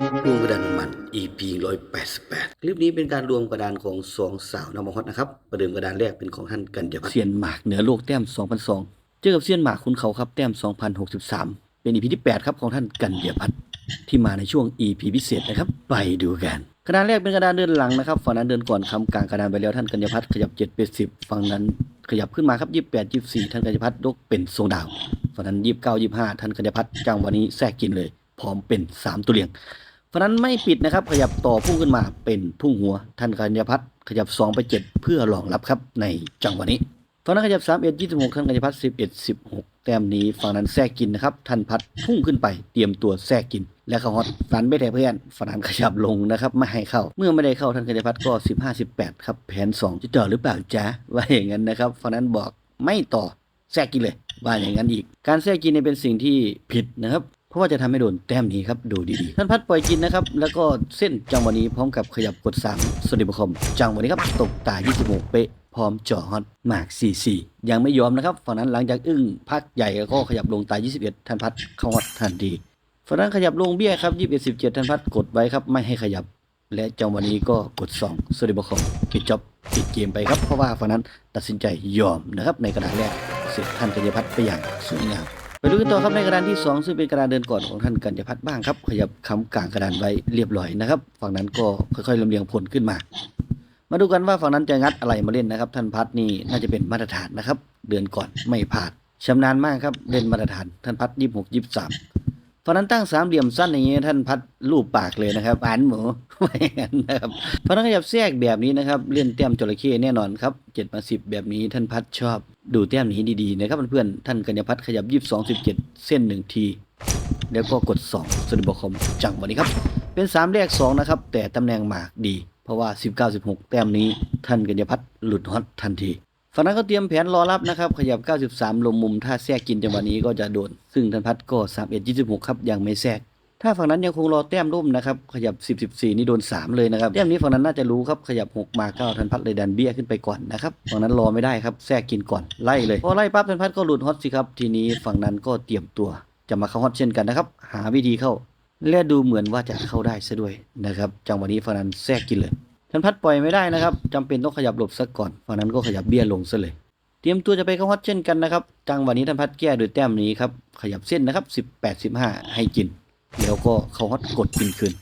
รวมกระดานมัน EP 188 คลิปนี้เป็นการรวมกระดานของสองสาวนำมฮอตนะครับประเดิมกระดานแรกเป็นของท่านกันยพัฒน์เซียนหมากเหนือโลกแต้ม 2002 เจอกับเซียนหมากคุณเขาครับแต้ม 2063 เป็น EP ที่ 8 ครับของท่านกันยพัฒน์ที่มาในช่วง EP พิเศษนะครับไปดูกันกระดานแรกเป็นกระดานเดินหลังนะครับฝั่งนั้นเดินก่อนคำกลางกระดานไปแล้วท่านกัญญาพัฒน์ขยับ7เป็น10ฝั่งนั้นขยับขึ้นมาครับ28 24 ท่านกัญญพัฒน์ยกเป็นทรงดาวฝั่งนั้น 29 25 ท่านกัญญาพัฒน์จังวันนี้แทรกกินเลย พร้อมเป็น 3 ตัวเลียง ฝั่งนั้นไม่ปิดนะครับ ขยับต่อพุ่งขึ้นมาเป็นพุ่งหัวท่านกัญญพัฒน์ขยับ 2 ไป 7 เพื่อรองรับครับในจังหวะนี้ฝั่งนั้นขยับ 3 1 26ท่านกัญญพัฒน์11 16 แต้มนี้ฝั่งนั้นแทรกกินนะครับท่านพัฒน์พุ่งขึ้นไปเตรียมตัวแทรกกิน และเขาฮอตฟันไม่ได้เพื่อนฝันขยับลงนะครับไม่ให้เข้า เมื่อไม่ได้เข้าท่านกัญญพัฒน์ก็ 15 18ครับแผน 2 จะต่อหรือเปล่าจ๊ะว่าอย่างนั้นนะครับฝันนั้นบอกไม่ต่อแทรกกินเลยว่าอย่างนั้นอีก การแทรกกินเนี่ยเป็นสิ่งที่ผิดนะครับ เพราะว่าจะทำให้โดนแต้มนี้ครับดูดีๆท่านพัดปล่อยกินนะครับ แล้วก็เส้นจังหวะนี้พร้อมกับขยับกด3สวัสดีบุคมจังหวะนี้ครับตกตา26เป๊ะพร้อมจ่อฮอตหมาก 44 ยังไม่ยอมนะครับฝั่งนั้นหลังจากอึ้งพักใหญ่ก็ขยับลงตา21ท่านพัดเข้าฮอตทันทีฝั่งนั้นขยับลงเบี้ยครับ21 17ท่านพัดกดไว้ครับไม่ให้ขยับ และจังหวะนี้ก็กด2สวัสดีบุคมปิดจ็อบปิดเกมไปครับเพราะว่าฝั่งนั้นตัดสินใจยอมนะครับในกระดาษแรกเสร็จท่านกัญญาพัฒน์ไปอย่างสวยงาม ไปดูกันต่อครับในกระดานที่ 2 ซึ่งเป็นกระดานเดินก่อนของท่านกัญญพัฒน์บ้างครับ ขยับคำกลางกระดานไว้เรียบร้อยนะครับ ฝั่งนั้นก็ค่อยๆลำเลียงผลขึ้นมา มาดูกันว่าฝั่งนั้นจะงัดอะไรมาเล่นนะครับ ท่านพัฒน์นี่น่าจะเป็นมาตรฐานนะครับ เดือนก่อนไม่ผ่านชำนาญมากครับเล่นมาตรฐาน ท่านพัฒน์ยี่หกยี่สาม ฝั่งนั้นตั้งสามเหลี่ยมสั้นอย่างนี้ท่านพัดรูปปากเลยนะครับอ่านหมูไม่นนะครับฝั่งนั้นขยับแทรกแบบนี้นะครับเล่นแต้มจระเข้แน่นอนครับเจ็ดมาสิบแบบนี้ท่านพัดชอบ ดูแต้มนี้ดีๆนะครับเพื่อนๆท่านกัญญาพัฒน์ขยับยี่สิบสองสิบเจ็ดเส้นหนึ่งทีแล้วก็กด2สนุบคอมจังวันนี้ครับ เป็น 3 แรก 2 นะครับ แต่ตำแหน่งหมากดี เพราะว่า 19 16 แต้มนี้ท่านกัญญาพัฒน์หลุดฮอตทันที ฝั่งนั้นก็เตรียมแผนรอรับนะครับขยับ 93 ลงมุม ถ้าแทรกกินจังหวะนี้ก็จะโดน ซึ่งท่านพัฒน์ก็ 31 26 ครับยังไม่แทรก ถ้าฝั่งนั้นยังคงรอแต้มร่มนะครับขยับ 10 14 นี่โดน 3 เลยนะครับแต้มนี้ฝั่งนั้นน่าจะรู้ครับขยับ 6 มา 9ท่านพัฒน์เลยดันเบี้ยขึ้นไปก่อนนะครับฝั่งนั้นรอไม่ได้ครับแทรกกินก่อนไล่เลยพอไล่ปั๊บท่านพัฒน์ก็หลุดฮอตสิครับทีนี้ฝั่งนั้นก็เตรียมตัว จะมาเข้าฮอตเช่นกันนะครับหาวิธีเข้าและดูเหมือนว่าจะเข้าได้ซะด้วยนะครับจังหวะนี้ฝั่งนั้นแทรกกินเลย ท่านพัดปล่อยไม่ได้นะครับจำเป็นต้องขยับหลบซะก่อนฝั่งนั้นก็ขยับเบี้ยลงซะเลย เตรียมตัวจะไปเข้าฮอตเช่นกันนะครับ จังหวะนี้ท่านพัดแก้โดยแต้มนี้ครับ ขยับเส้นนะครับ18 15 ให้กิน แล้วก็เข้าฮอตกดกินคืน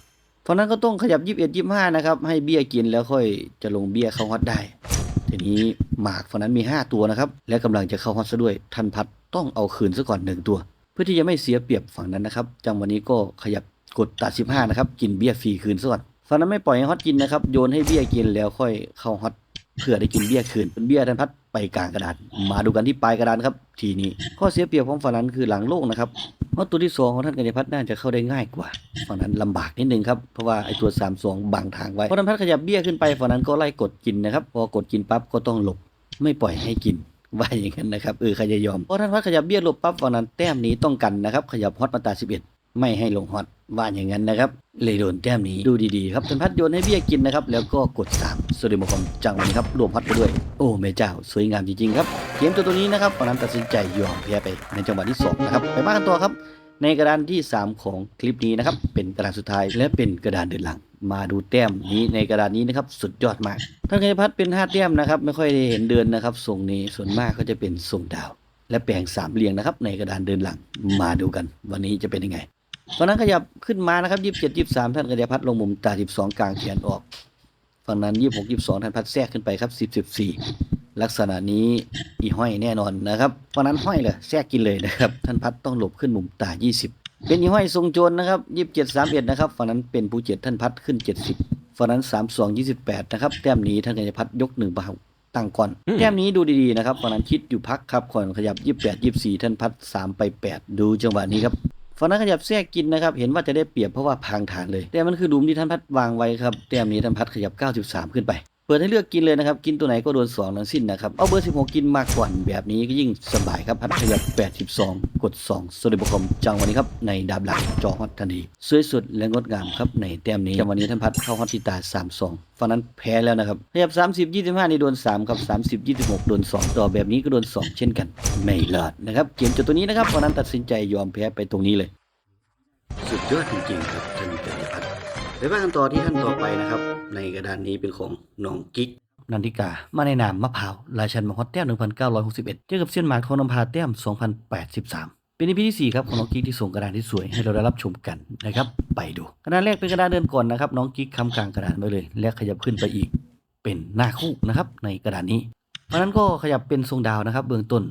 ฝั่งนั้นก็ต้องขยับ 21 25นะครับ ให้เบี้ยกินแล้วค่อยจะลงเบี้ยเข้าฮอตได้ ทีนี้หมากฝั่งนั้นมี 5 ตัวนะครับ และกำลังจะเข้าฮอตซะด้วย ท่านพัดต้องเอาคืนซะก่อนหนึ่งตัว เพื่อที่จะไม่เสียเปรียบฝั่งนั้นนะครับ จังหวะนี้ก็ขยับกดตัด 15นะครับ กินเบี้ยฟรีคืนซะก่อน ฝั่งนั้นไม่ปล่อยให้ฮอตกินนะครับ โยนให้เบี้ยกินแล้วค่อยเข้าฮอตเพื่อได้กินเบี้ยคืนเป็นเบี้ยทันพัดไปกลางกระดานมาดูกันที่ปลายกระดานครับ ทีนี้ข้อเสียเปรียบของฝั่งนั้นคือหลังโล่งนะครับเพราะตัวที่สองของท่านกัญญพัฒน์น่าจะเข้าได้ง่ายกว่าฝั่งนั้นลำบากนิดนึงครับเพราะว่าไอ้ตัว3 2บังทางไว้พอท่านพัฒนขยับเบี้ยขึ้นไปฝั่งนั้นก็ไล่กดกินนะครับพอกดกินปั๊บก็ต้องหลบไม่ปล่อยให้กินว่าอย่างนั้นนะครับเออใครจะยอมเพราะท่านพัดขยับเบี้ยหลบปั๊บฝั่งนั้นแต้มนี้ต้องกันนะครับขยับฮอตมาตา11 ไม่ให้ลงฮอตว่าอย่างนั้นนะครับ เลยโดนแต้มนี้ดูดีๆครับท่านพัดโยนให้เบี้ยกินนะครับ แล้วก็กด3สวัสดีมคอมจังวะนี้ครับ รวมฮอตไปด้วย โอ้แม่เจ้า สวยงามจริงๆครับเกมตัวตัวนี้นะครับฝั่งนั้นตัดสินใจยอมแพ้ไปในจังหวะที่สองนะครับไปบ้านต่อครับ ในกระดานที่ 3 ของคลิปนี้นะครับเป็นกระดานสุดท้ายและเป็นกระดานเดินหลังมาดูแต้มนี้ในกระดานนี้นะครับสุดยอดมากท่านกัญพัฒน์เป็น5แต้มนะครับไม่ค่อยได้เห็นเดินนะครับทรงนี้ส่วนมากก็จะเป็นทรงดาว และแปลงสามเหลี่ยงนะครับในกระดานเดินหลังมาดูกัน วันนี้จะเป็นยังไง ฝั่งนั้นขยับขึ้นมานะครับยี่สิบเจ็ดยี่สิบสามท่านกัญญาพัฒน์ลงมุมตาสิบสองกลางแขนออก ฝั่งนั้นยี่สิบหกยี่สิบสองท่านพัดแทรกขึ้นไปครับสิบสิบสี่ลักษณะนี้อีห้อยแน่นอนนะครับเพราะนั้นห้อยเลยแทรกกินเลยนะครับ ท่านพัดต้องหลบขึ้นมุมตา20เป็นอีห้อยทรงโจรนะครับ27 31นะครับฝั่งนั้นเป็นผู้เจ็ดท่านพัดขึ้น70ฝั่งนั้น32 28นะครับแต้มนี้ท่านกัญญาพัฒน์ยกหนึ่งเบาตั้งก่อนแต้มนี้ดูดีๆนะครับฝั่งนั้นคิดอยู่พักครับก่อนขยับ 28 24 ท่านพัด 3 ไป 8 ดูจังหวะนี้ครับ ฝั่งนั้นขยับแทรกกินนะครับ เห็นว่าจะได้เปรียบเพราะว่าพางฐานเลย แต่มันคือดุมที่ท่านพัดวางไว้ครับ แต้มนี้ท่านพัดขยับ 93 ขึ้นไป เปิดให้เลือกกินเลยนะครับ กินตัวไหนก็โดน2ทั้งสิ้นนะครับ เอาเบอร์ 16 กินมากกว่าแบบนี้ก็ยิ่งสบายครับพัดขยับ82 กด 2สวัสดีบุคคลจังวันนี้ครับ ในดาบหลักจอฮอตทันทีสวยสุดและงดงามครับ ในแต้มนี้จังวันนี้ท่านพัดเข้าฮอตที่ตา 32ฝั่งนั้นแพ้แล้วนะครับขยับ 30 25นี่โดน 3 ครับ 30 26 โดน 2 ต่อแบบนี้ก็โดน 2 เช่นกัน ไม่รอดนะครับเกมจบตัวนี้นะครับฝั่งนั้นตัดสินใจยอมแพ้ไปตรงนี้เลยสุดยอดจริงๆครับ ไปว่ากันต่อที่ท่านต่อไปนะครับ ในกระดานนี้เป็นของน้องกิ๊กนันทิกา มาในนามมะพร้าวราชันมฮอตแต้ม1961 เจอกับเซียนหมากทองนำพาแต้ม 2083 เป็นอีพีที่ 4 ครับ ของน้องกิ๊กที่ส่งกระดานที่สวยให้เราได้รับชมกันนะครับ ไปดู กระดานแรกเป็นกระดานเดินก่อนนะครับ น้องกิ๊กคำกลางกระดานไว้เลย และขยับขึ้นไปอีก เป็นหน้าคู่นะครับ ในกระดานนี้เพราะนั้นก็ขยับเป็นทรงดาวนะครับ เบื้องต้น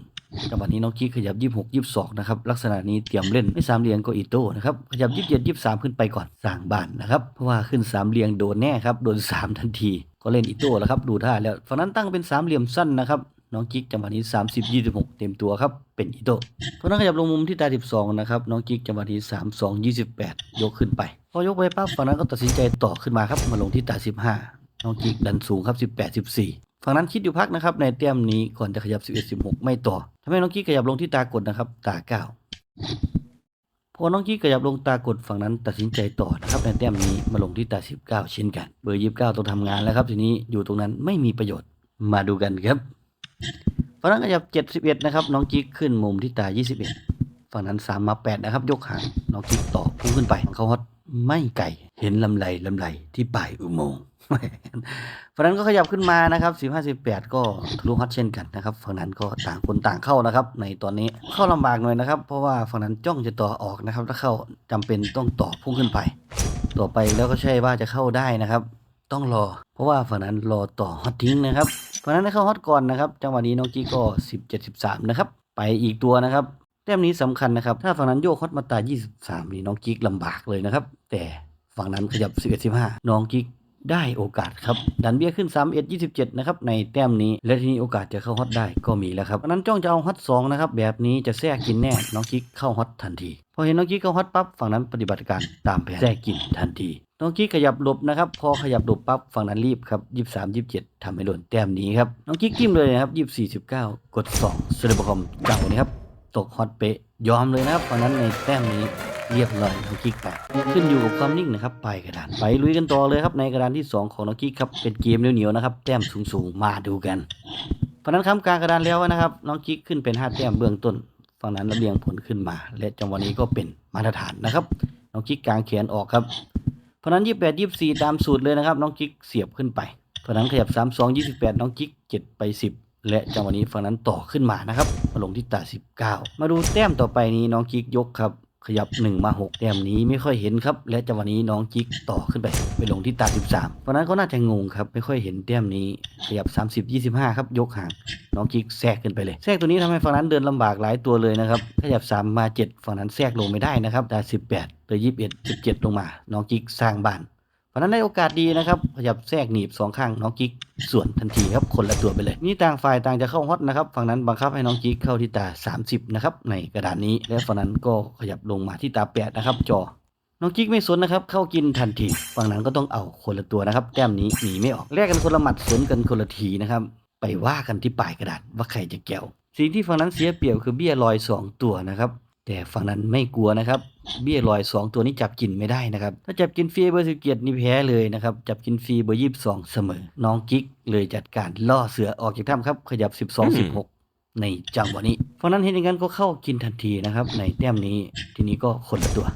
จังหวะนี้น้องกิ๊กขยับ26 22นะครับลักษณะนี้เตรียมเล่นไม่สามเหลี่ยมก็อีโต้นะครับขยับ27 23ขึ้นไปก่อนสร้างบ้านนะครับเพราะว่าขึ้นสามเหลี่ยมโดนแน่ครับโดน3ทันทีก็เล่นอีโต้แล้วครับดูท่าแล้วฝั่งนั้นตั้งเป็นสามเหลี่ยมสั้นนะครับน้องกิ๊กจังหวะนี้ 30 26 เต็มตัวครับ เป็นอีโต้เพราะนั้นขยับลงมุมที่ตา12 นะครับ น้องกิ๊กจังหวะนี้ 32 28 ยกขึ้นไป พอยกไปปั๊บฝั่งนั้นก็ตัดสินใจต่อขึ้นมาครับ มาลงที่ตา 15 น้องกิ๊กดันสูงครับ 18 14 ฝั่งนั้นคิดอยู่พักนะครับ ในแต้มนี้ก่อนจะขยับ 11 16 ไม่ต่อทำให้น้องกิ๊กขยับลงที่ตากดนะครับ ตา9พอน้องกิ๊กขยับลงตากดฝั่งนั้นตัดสินใจต่อนะครับในแต้มนี้มาลงที่ตา 19 เช่นกัน เบอร์ 29 ต้องทำงานแล้วครับทีนี้อยู่ตรงนั้นไม่มีประโยชน์มาดูกันครับฝั่งนั้นขยับ 71 นะครับ น้องกิ๊กขึ้นมุมที่ตา 21 ฝั่งนั้น 3 มา 8 นะครับ ยกหางน้องกิ๊กต่อพุ่งขึ้นไปเขาฮอตไม่ไกลเห็นลำไรลำไรที่ปลายอุโมงค์ ฝั่งนั้นก็ขยับขึ้นมานะครับ15 18ก็ทะลุฮอตเช่นกันนะครับฝั่งนั้นก็ต่างคนต่างเข้านะครับ ในตอนนี้เข้าลำบากหน่อยนะครับ เพราะว่าฝั่งนั้นจ้องจะต่อออกนะครับ ถ้าเข้าจำเป็นต้องต่อพุ่งขึ้นไป ต่อไปแล้วก็ใช่ว่าจะเข้าได้นะครับ ต้องรอ เพราะว่าฝั่งนั้นรอต่อฮอตทิ้งนะครับฝั่งนั้นได้เข้าฮอตก่อนนะครับ จังหวะนี้น้องกี้ก็17 13นะครับ ไปอีกตัวนะครับแต้มนี้สำคัญนะครับ ถ้าฝั่งนั้นโยกฮอตมาตรา23 นี่น้องกิ๊กลำบากเลยนะครับ แต่ฝั่งนั้นขยับ 11 15 น้องกิ๊ก ได้โอกาสครับ ดันเบี้ยขึ้น31 27 นะครับ ในแต้มนี้ และทีนี้โอกาสจะเข้าฮอตได้ก็มีแล้วครับนนั้นจ้องจะเอาฮอต2นะครับ แบบนี้จะแทรกกินแน่ น้องกิ๊กเข้าฮอตทันที พอเห็นน้องกิ๊กเข้าฮอตปั๊บ ฝั่งนั้นปฏิบัติการตามแผนแทรกกินทันที น้องกิ๊กขยับหลบนะครับ พอขยับหลบปั๊บ ฝั่งนั้นรีบครับ23 27ทำให้หล่นแต้มนี้ครับ น้องกิ๊กจิ้มเลยนะครับ24 19 กด2เซเลบคอมจังหวะนี้ครับ ตกฮอตเป๊ะ ยอมเลยนะครับตอนนั้นในแต้มนี้ เรียบร้อยน้องกิ๊กแปขึ้นอยู่กับความนิ่งนะครับไปกระดานไปลุยกันต่อเลยครับในกระดานที่ 2 ของน้องกิ๊กครับเป็นเกมเหนียวๆนะครับแต้มสูงๆมาดูกันเพราะนั้นคำกลางกระดานแล้วนะครับ น้องกิ๊กขึ้นเป็น5แต้มเบื้องต้นฝั่งนั้นระเบียงผลขึ้นมา และจังหวะนี้ก็เป็นมาตรฐานนะครับ น้องกิ๊กกลางแขนออกครับ เพราะนั้น28 24ตามสูตรเลยนะครับ น้องกิ๊กเสียบขึ้นไป เพราะนั้นขยับ32 28น้องกิ๊ก7ไป10และจังหวะนี้ฝั่งนั้นต่อขึ้นมานะครับมาลงที่ตา19มาดูแต้มต่อไปนี้น้องกิ๊กยกครับ ขยับ 1 มา 6 แต้มนี้ไม่ค่อยเห็นครับ และจังหวะนี้น้องจิ๊กต่อขึ้นไป ไปลงที่ตา 13 เพราะนั้นก็น่าจะงงครับ ไม่ค่อยเห็นแต้มนี้ ขยับ 30 25 ครับยกห่าง น้องจิ๊กแทรกขึ้นไปเลย แทรกตัวนี้ทำให้ฝั่งนั้นเดินลำบากหลายตัวเลยนะครับ ขยับ 3 มา 7 ฝั่งนั้นแทรกลงไม่ได้นะครับตา18เลย21 17 ลงมา น้องจิ๊กสร้างบ้าน ราะนั้นได้โอกาสดีนะครับขยับแทรกหนีบสองข้างน้องกิ๊กส่วนทันทีครับคนละตัวไปเลย นี่ต่างฝ่ายต่างจะเข้าฮอตนะครับฝั่งนั้นบังคับให้น้องกิ๊กเข้าที่ตา 30 นะครับ ในกระดานนี้ และฝั่งนั้นก็ขยับลงมาที่ตา8นะครับจอ น้องกิ๊กไม่สนนะครับ เข้ากินทันที ฝั่งนั้นก็ต้องเอาคนละตัวนะครับแต้มนี้หนีไม่ออกแลกกันคนละหมัดสวนกันคนละทีนะครับไปว่ากันที่ปลายกระดานว่าใครจะแก้วสิ่งที่ฝั่งนั้นเสียเปรียบคือเบี้ยลอยสองตัวนะครับ แต่ฝั่งนั้นไม่กลัวนะครับ เบี้ยลอย 2 ตัวนี้จับกินไม่ได้นะครับ ถ้าจับกินฟรีเบอร์สิบเกียรนี่แพ้เลยนะครับ จับกินฟรีเบอร์ยี่สิบสองเสมอ น้องกิ๊กเลยจัดการล่อเสือออกจากถ้ำครับ ขยับ 12 16 ในจังหวะนี้ฝั่งนั้นเห็นอย่างนั้นก็เข้ากินทันทีนะครับ ในแต้มนี้ทีนี้ก็คนละตัว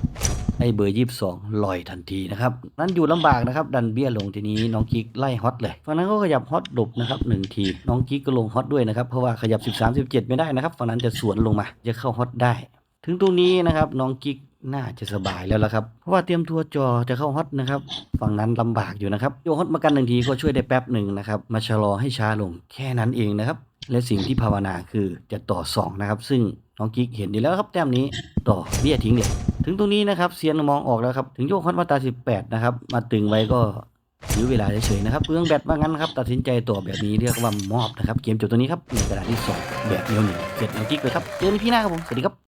ไอ้เบอร์ยี่สิบสองลอยทันทีนะครับ นั้นอยู่ลำบากนะครับ ดันเบี้ยลงทีนี้น้องกิ๊กไล่ฮอตเลยฝั่งนั้นก็ขยับฮอตหลบนะครับหนึ่งที น้องกิ๊กก็ลงฮอตด้วยนะครับ เพราะว่าขยับ 13 17 ไม่ได้นะครับฝั่งนั้นจะสวนลงมา จะเข้าฮอตได้ ถึงตรงนี้นะครับน้องกิ๊กน่าจะสบายแล้วละครับ เพราะว่าเตรียมตัวร์จอจะเข้าฮอตนะครับฝั่งนั้นลำบากอยู่นะครับโยฮอตมากันหนึ่งทีก็ช่วยได้แป๊บหนึ่งนะครับมาชะลอให้ช้าลงแค่นั้นเองนะครับ และสิ่งที่ภาวนาคือจะต่อ 2 นะครับ ซึ่งน้องกิ๊กเห็นดีแล้วครับแต้มนี้ต่อเบี้ยทิ้งเลยถึงตรงนี้นะครับเซียนมองออกแล้วครับถึงโยกฮอตมาตา 18 นะครับ มาตึงไว้ก็ยื้อเวลาเฉยๆนะครับเปลืองแบตว่างั้นครับตัดสินใจต่อแบบนี้เรียกว่ามอบนะครับเกมจบตัวนี้ครับในกระดาษที่สองแบบเนียวหนึ่งเสร็จน้องกิ๊กเลยครับเจอกันพี่หน้าครับผมสวัสดีครับ